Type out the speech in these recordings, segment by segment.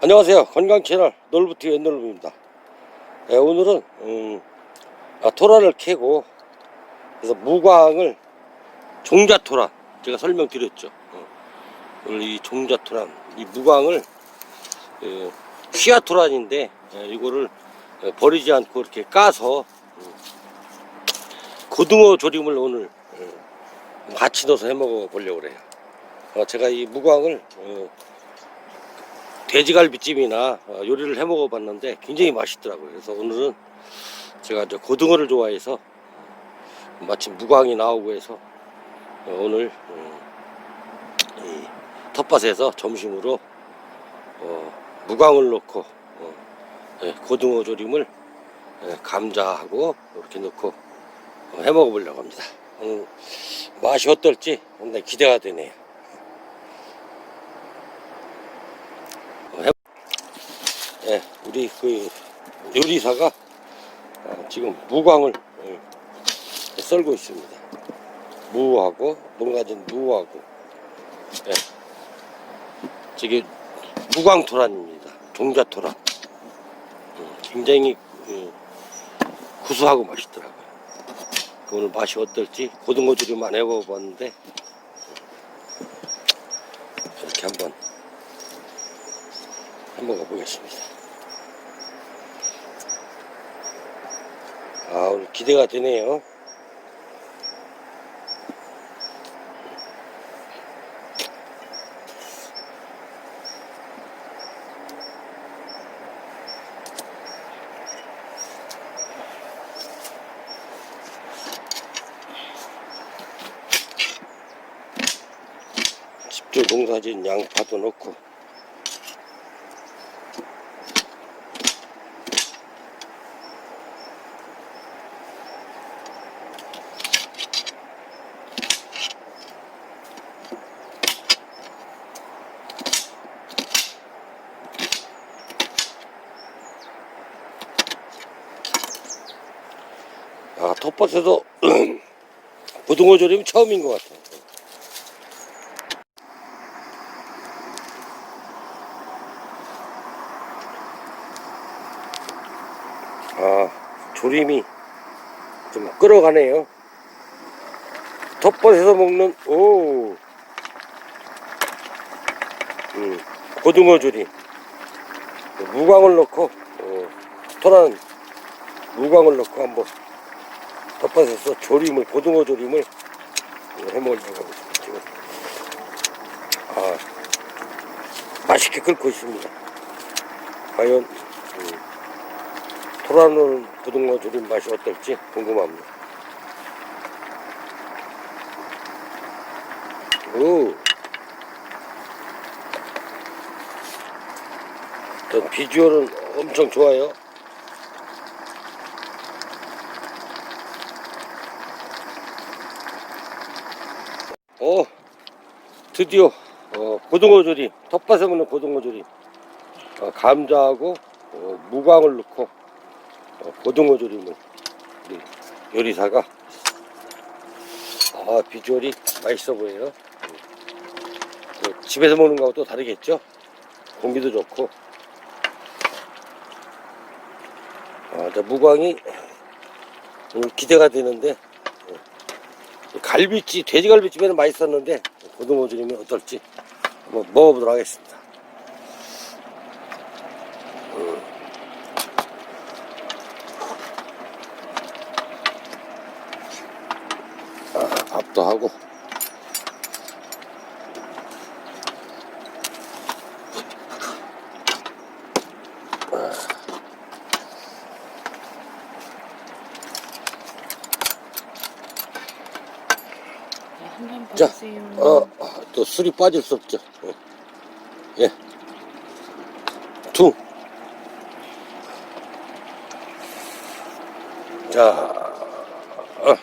안녕하세요. 건강 채널 놀부티 웬놀부입니다. 예, 오늘은 음, 아, 토라를 캐고 그래서 무광을 종자토란 제가 설명드렸죠. 어, 오늘 이 종자토란 이 무광을 예, 시아토란인데 예, 이거를 예, 버리지 않고 이렇게 까서 음, 고등어 조림을 오늘 예, 같이 넣어서 해 먹어 보려고 그래요. 어, 제가 이 무광을 어, 돼지갈비찜이나 어, 요리를 해 먹어봤는데 굉장히 맛있더라고요. 그래서 오늘은 제가 이제 고등어를 좋아해서 마침 무광이 나오고 해서 어, 오늘 음, 이 텃밭에서 점심으로 어, 무광을 넣고 어, 예, 고등어 조림을 예, 감자하고 이렇게 넣고 어, 해 먹어보려고 합니다. 음, 맛이 어떨지 기대가 되네요. 예, 우리 그 요리사가 어, 지금 무광을 예, 썰고 있습니다. 무하고 농가진 무하고 예, 저게 무광토란입니다. 종자토란. 음, 굉장히 그, 구수하고 맛있더라고요. 그 오늘 맛이 어떨지 고등어 조림만 해먹어봤는데 이렇게 한번 해먹어 보겠습니다. 아, 오늘 기대가 되네요. 집중 농사진 양파도 넣고 아, 텃밭에서 고등어 조림 처음인 것 같아요. 아, 조림이 좀 끓어가네요. 텃밭에서 먹는, 오, 음, 고등어 조림. 무광을 넣고, 어, 토란 무광을 넣고 한번 텃밭에서 조림을, 고등어 조림을 해 먹으려고 하고 있습니다. 지금. 아, 맛있게 끓고 있습니다. 과연, 음, 토라는 고등어 조림 맛이 어떨지 궁금합니다. 오. 전 비주얼은 엄청 좋아요. 어, 드디어 어, 고등어 조림, 텃밭에 먹는 고등어 조림, 어, 감자하고 어, 무광을 넣고 어, 고등어 조림을 우리 요리사가 아 비주얼이 맛있어 보여요. 그 집에서 먹는 거하고 또 다르겠죠? 공기도 좋고 아, 저 무광이 기대가 되는데 어, 갈비찜, 돼지갈비찜에는 맛있었는데 고등어 조림이 어떨지 한번 먹어보도록 하겠습니다. 밥도 하고 네, 한잔 자. 어, 또 술이 빠질 수 없죠. 어. 예. 두. 자, 어.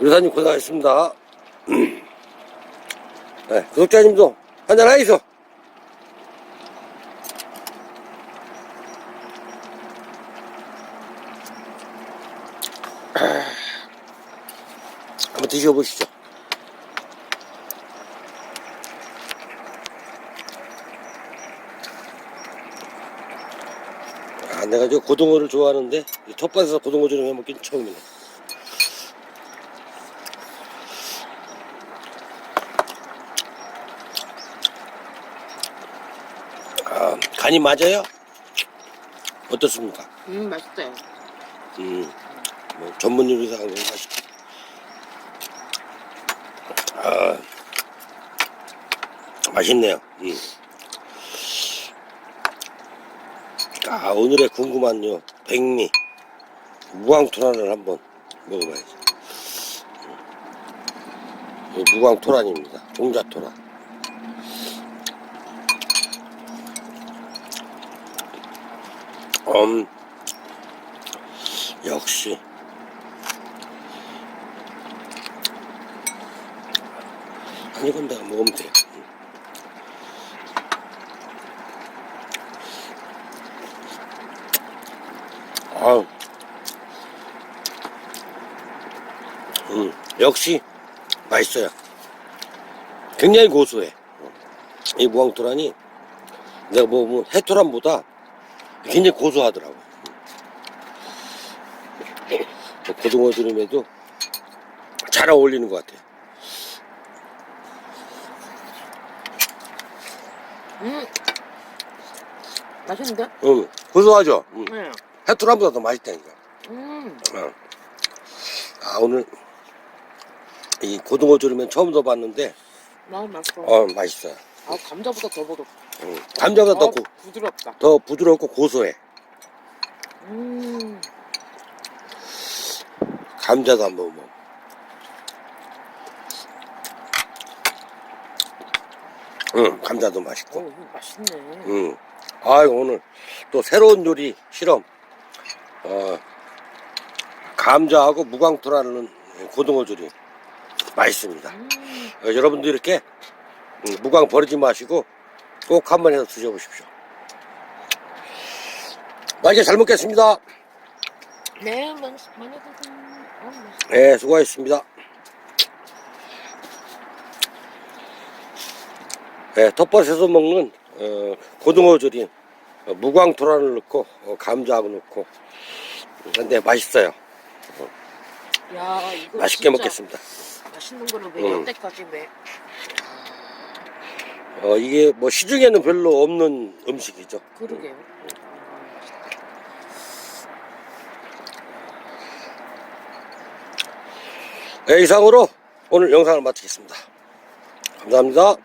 요사님 고생하셨습니다. 네, 구독자님도 한잔 하이소. 한번 드셔보시죠. 내가 저 고등어를 좋아하는데 이 텃밭에서 고등어 조림 해먹긴 처음이네. 아, 간이 맞아요? 어떻습니까? 음 맛있어요. 음, 뭐 전문 요리사 하는 맛있다. 아, 맛있네요. 음. 아, 오늘의 궁금한요. 백미, 무광토란을 한번 먹어봐야지. 무광토란입니다. 종자토란. 음, 역시 한 이건 내가 먹으면 돼. 아우, 음, 역시 맛있어요. 굉장히 고소해. 이 무항토란이 내가 먹으면 해토란보다 굉장히 고소하더라고. 뭐 고등어 조림에도 잘 어울리는 것 같아요. 음 맛있는데? 응, 고소하죠? 응. 네. 해토란보다 더 맛있다니까. 음 어. 아, 오늘 이 고등어 조림은 처음 너무 맛있어. 어, 맛있어요. 아 감자보다 더 부드. 응. 감자보다 더, 어, 고, 부드럽다. 더 부드럽고 고소해. 음 감자도 한번 먹어. 응, 감자도 맛있고. 어 이거 맛있네. 응. 아유, 오늘 또 새로운 요리 실험. 어, 감자하고 무광토라는 고등어 조림. 맛있습니다. 음 어, 여러분도 이렇게 음, 무광 버리지 마시고 꼭 한번 해서 드셔보십시오. 맛있게 잘 먹겠습니다. 네 많이 많이 드세요. 어. 네, 수고하셨습니다. 네, 텃밭에서 먹는 어, 고등어 조림 어, 무광토란을 넣고 어, 감자하고 넣고 근데 맛있어요. 야 이거 맛있게 진짜 먹겠습니다. 맛있는 거를 왜 음. 여태까지 왜? 어, 이게 뭐 시중에는 별로 없는 음식이죠. 그러게요. 네, 이상으로 오늘 영상을 마치겠습니다. 감사합니다.